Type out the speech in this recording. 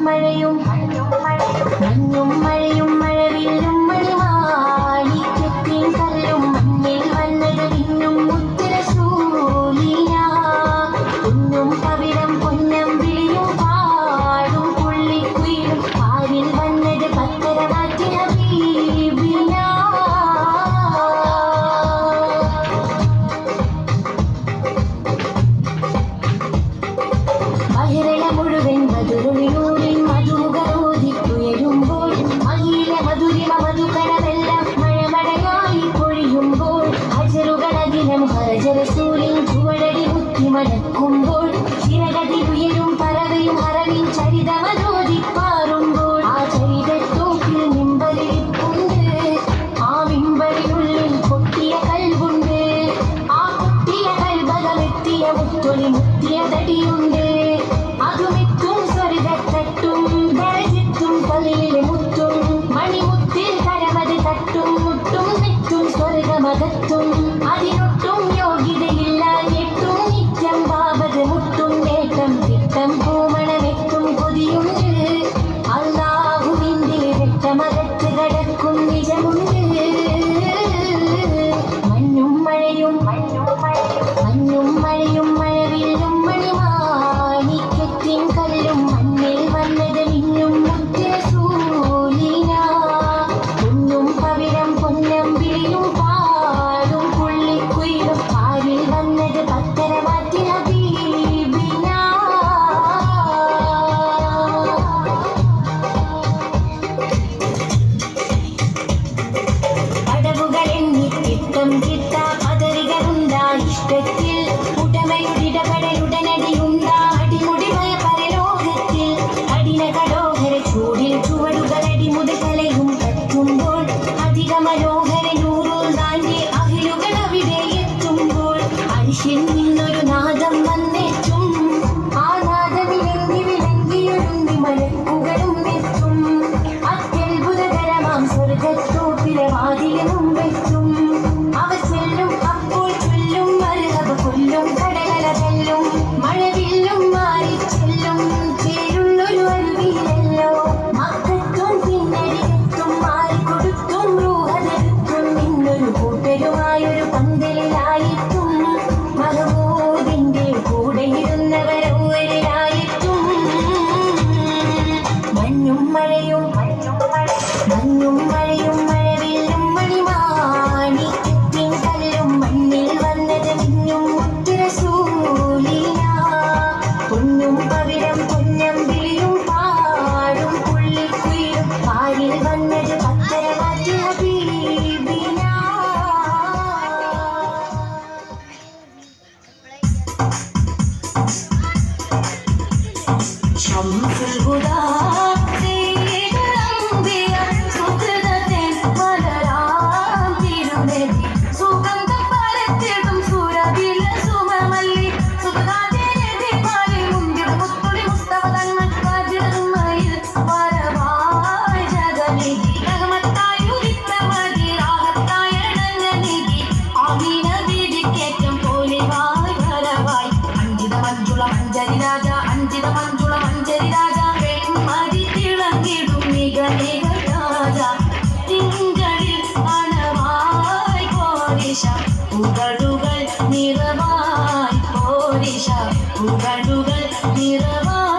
മഴയും Adiós. room. സുഖം പുകഴുകൾ നിറവായി പോരിഷ പുകഴുകൾ നിറവായി